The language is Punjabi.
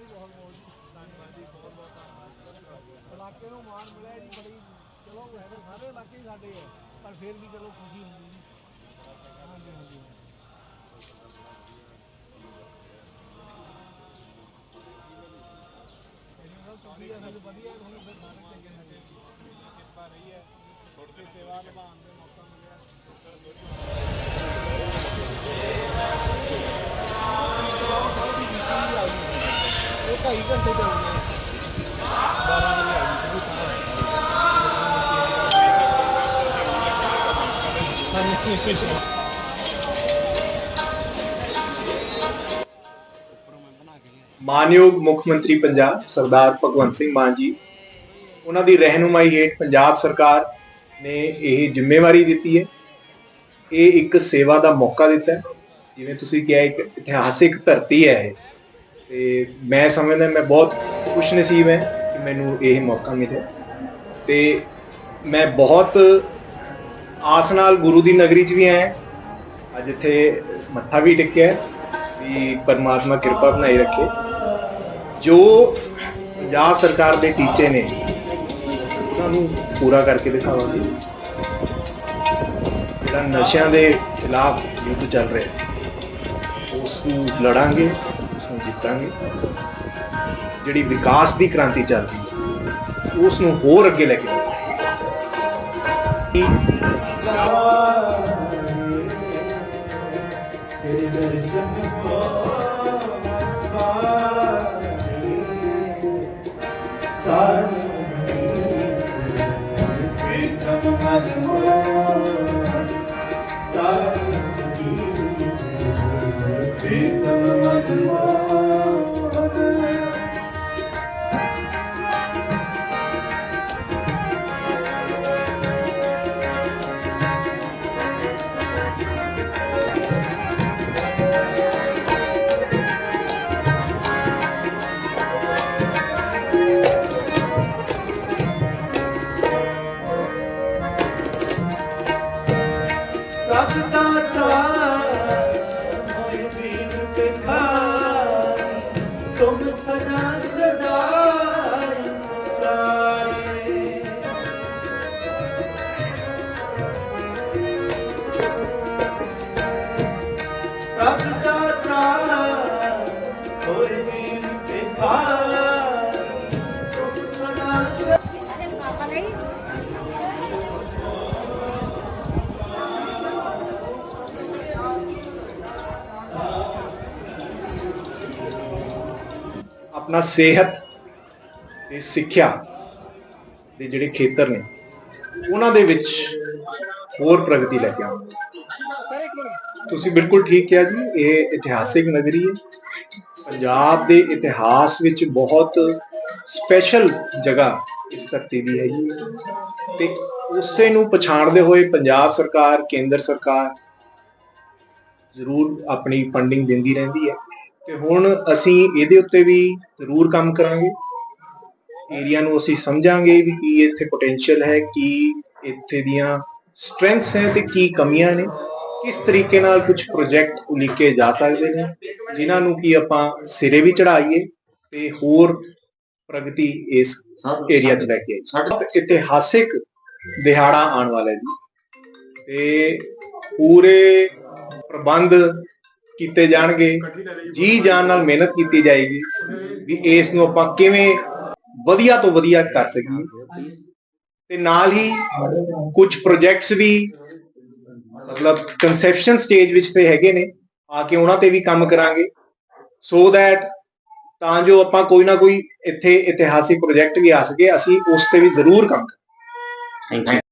ਮੁਬਾਰਕਾਂ ਜੀ ਬਹੁਤ ਬਹੁਤ ਜੀ ਧੰਨਵਾਦ ਜੀ, ਬਹੁਤ ਬਹੁਤ ਧੰਨਵਾਦ। ਇਲਾਕੇ ਨੂੰ ਮਾਣ ਮਿਲਿਆ ਜੀ, ਬੜੀ ਚਲੋ ਹੈ ਤਾਂ ਸਾਰੇ ਇਲਾਕੇ ਹੀ ਸਾਡੇ ਹੈ ਪਰ ਫਿਰ ਵੀ ਚਲੋ ਖੁਸ਼ੀ ਹੁੰਦੀ ਜੀ। ਹਾਂਜੀ ਹਾਂਜੀ। ਇਹਨਾਂ ਦਾ ਤੁਸੀਂ ਆ ਸਾਡੇ ਵਧੀਆ ਤੁਹਾਨੂੰ ਫਿਰ ਸਾਰੇ ਚੰਗੇ ਲੱਗੇ ਕਿਰਪਾ ਰਹੀ ਹੈ। ਛੋਟੀ ਸੇਵਾ ਨਿਭਾਉਣ ਦਾ ਮੌਕਾ ਮਿਲਿਆ। ਢਾਈ ਘੰਟੇ ਚੱਲਦੇ ਆ 12 ਵਜੇ ਆ ਗਈ ਸੀ ਹਾਂਜੀ ਮਾਨਯੋਗ ਮੁੱਖ ਮੰਤਰੀ ਪੰਜਾਬ ਸਰਦਾਰ ਭਗਵੰਤ ਸਿੰਘ ਮਾਨ ਜੀ, ਉਹਨਾਂ ਦੀ ਰਹਿਨੁਮਾਈ ਹੇਠ ਪੰਜਾਬ ਸਰਕਾਰ ਨੇ ਇਹ ਜ਼ਿੰਮੇਵਾਰੀ ਦਿੱਤੀ ਹੈ। ਇਹ ਇੱਕ ਸੇਵਾ ਦਾ ਮੌਕਾ ਦਿੱਤਾ ਜਿਵੇਂ ਤੁਸੀਂ ਕਿਹਾ, ਇੱਕ ਇਤਿਹਾਸਿਕ ਧਰਤੀ ਹੈ ਇਹ। ਤੇ ਮੈਂ ਸਮਝਦਾ ਮੈਂ ਬਹੁਤ ਖੁਸ਼ ਨਸੀਬ ਹਾਂ ਕਿ ਮੈਨੂੰ ਇਹ ਮੌਕਾ ਮਿਲਿਆ। ਤੇ ਮੈਂ ਬਹੁਤ ਆਸ ਨਾਲ ਗੁਰੂ ਦੀ ਨਗਰੀ 'ਚ ਵੀ ਆਇਆ। ਅੱਜ ਇੱਥੇ ਮੱਥਾ ਵੀ ਟੇਕਿਆ ਵੀ ਪਰਮਾਤਮਾ ਕਿਰਪਾ ਬਣਾਈ ਰੱਖੇ। ਜੋ ਪੰਜਾਬ ਸਰਕਾਰ ਦੇ ਟੀਚੇ ਨੇ ਉਹਨਾਂ ਨੂੰ ਪੂਰਾ ਕਰਕੇ ਦਿਖਾਵਾਂਗੇ। ਜਿਹੜਾ ਨਸ਼ਿਆਂ ਦੇ ਖਿਲਾਫ ਯੁੱਧ ਚੱਲ ਰਿਹਾ ਹੈ, ਉਸ ਨੂੰ ਲੜਾਂਗੇ। ਉਸ ਜਿਹੜੀ ਵਿਕਾਸ ਦੀ ਕ੍ਰਾਂਤੀ ਚੱਲਦੀ ਰਹੀ ਹੈ ਉਸ ਨੂੰ ਹੋਰ ਅੱਗੇ ਲੈ ਕੇ ਜਾਵਾਂਗੇ। ਸਭ ਆਪਣਾ ਸਿਹਤ ਤੇ ਸਿੱਖਿਆ ਦੇ ਜਿਹੜੇ ਖੇਤਰ ਨੇ, ਉਹਨਾਂ ਦੇ ਵਿੱਚ ਹੋਰ ਪ੍ਰਗਤੀ ਲੈ ਕੇ ਆਵਾਂਗੇ। ਤੁਸੀਂ ਬਿਲਕੁਲ ਠੀਕ ਕਿਹਾ ਜੀ, ਇਹ ਇਤਿਹਾਸਿਕ ਨਗਰੀ ਹੈ। ਪੰਜਾਬ ਦੇ ਇਤਿਹਾਸ ਵਿੱਚ ਬਹੁਤ ਸਪੈਸ਼ਲ ਜਗ੍ਹਾ ਇਸ ਧਰਤੀ ਦੀ ਹੈਗੀ ਹੈ। ਤੇ ਉਸੇ ਨੂੰ ਪਛਾਣਦੇ ਹੋਏ ਪੰਜਾਬ ਸਰਕਾਰ, ਕੇਂਦਰ ਸਰਕਾਰ ਜ਼ਰੂਰ ਆਪਣੀ ਫੰਡਿੰਗ ਦਿੰਦੀ ਰਹਿੰਦੀ ਹੈ। ਤੇ ਹੁਣ ਅਸੀਂ ਇਹਦੇ ਉੱਤੇ ਵੀ ਜ਼ਰੂਰ ਕੰਮ ਕਰਾਂਗੇ। ਏਰੀਆ ਨੂੰ ਅਸੀਂ ਸਮਝਾਂਗੇ ਵੀ ਕੀ ਇੱਥੇ ਪੋਟੈਂਸ਼ੀਅਲ ਹੈ, ਕੀ ਇੱਥੇ ਦੀਆਂ ਸਟਰੈਂਥਸ ਹੈ ਤੇ ਕੀ ਕਮੀਆਂ ਨੇ। ਕਿਸ ਤਰੀਕੇ ਨਾਲ ਕੁਝ ਪ੍ਰੋਜੈਕਟ ਉਲੀਕੇ ਜਾ ਸਕਦੇ ਨੇ? ਜਿਨ੍ਹਾਂ ਨੂੰ ਕੀ ਆਪਾਂ ਸਿਰੇ ਵੀ ਚੜਾਈਏ ਤੇ ਹੋਰ ਪ੍ਰਗਤੀ ਇਸ ਏਰੀਆ 'ਚ ਲੈ ਕੇ ਆਈਏ? ਸਾਡਾ ਇਤਿਹਾਸਿਕ ਦਿਹਾੜਾ ਆਉਣ ਵਾਲਾ ਜੀ। ਤੇ ਪੂਰੇ ਪ੍ਰਬੰਧ ਕੀਤੇ ਜਾਣਗੇ। ਜੀ ਜਾਨ ਨਾਲ ਮਿਹਨਤ ਕੀਤੀ ਜਾਏਗੀ ਵੀ ਇਸ ਨੂੰ ਆਪਾਂ ਕਿਵੇਂ ਵਧੀਆ ਤੋਂ ਵਧੀਆ ਕਰ ਸਕੀਏ। ਤੇ ਨਾਲ ਹੀ ਕੁਝ ਪ੍ਰੋਜੈਕਟਸ ਵੀ ਮਤਲਬ ਕਨਸੈਪਸ਼ਨ ਸਟੇਜ ਵਿੱਚ ਤੇ ਹੈਗੇ ਨੇ, ਆ ਕੇ ਉਹਨਾਂ ਤੇ ਵੀ ਕੰਮ ਕਰਾਂਗੇ। ਸੋ ਦੈਟ ਤਾਂ ਜੋ ਆਪਾਂ ਕੋਈ ਨਾ ਕੋਈ ਇੱਥੇ ਇਤਿਹਾਸਿਕ ਪ੍ਰੋਜੈਕਟ ਵੀ ਆ ਸਕੇ, ਅਸੀਂ ਉਸ ਤੇ ਵੀ ਜ਼ਰੂਰ ਕੰਮ ਕਰਾਂਗੇ।